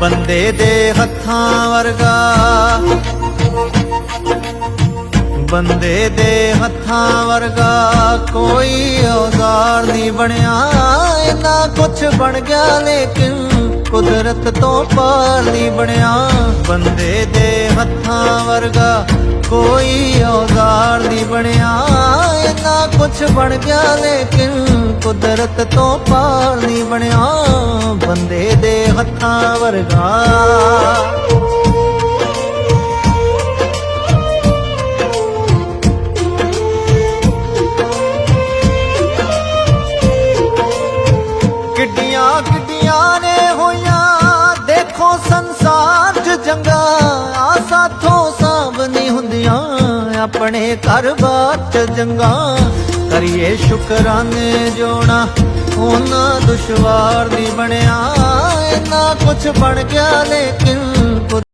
ਬੰਦੇ ਦੇ ਹੱਥਾਂ ਵਰਗਾ। ਬੰਦੇ ਦੇ ਹੱਥਾਂ ਵਰਗਾ ਕੋਈ ਔਜ਼ਾਰ ਨਹੀਂ ਬਣਿਆ। ਇੰਨਾ ਕੁਛ ਬਣ ਗਿਆ ਲੇਕਿਨ ਕੁਦਰਤ ਤੋਂ ਪਾਰ ਨਹੀਂ ਬਣਿਆ। ਬੰਦੇ ਦੇ ਹੱਥਾਂ ਵਰਗਾ ਕੋਈ ਔਜ਼ਾਰ ਨਹੀਂ ਬਣਿਆ। ਇੰਨਾ ਕੁਛ ਬਣ ਗਿਆ ਲੇਕਿਨ ਕੁਦਰਤ ਤੋਂ ਪਾਰ ਨਹੀਂ ਬਣਿਆ। ਬੰਦੇ ਦੇ ਹੱਥਾਂ ਵਰਗਾ। ਕਿੱਡੀਆਂ ਕਿੱਡੀਆਂ ਨੇ ਹੋਈਆਂ, ਦੇਖੋ ਸੰਸਾਰ 'ਚ ਜੰਗਾਂ ਆ ਸਾਥੋਂ ਸਾਂਭ ਨਹੀਂ ਹੁੰਦੀਆਂ, ਆਪਣੇ ਘਰ-ਬਾਰ 'ਚ ਜੰਗਾਂ। ਕਰੀਏ ਸ਼ੁਕਰਾਨੇ ਜੋਣਾ ਉਹਨਾਂ ਦੁਸ਼ਵਾਰ ਦੀ ਬਣਿਆ। ਇੰਨਾ ਕੁਛ ਬਣ ਗਿਆ ਲੇਕਿਨ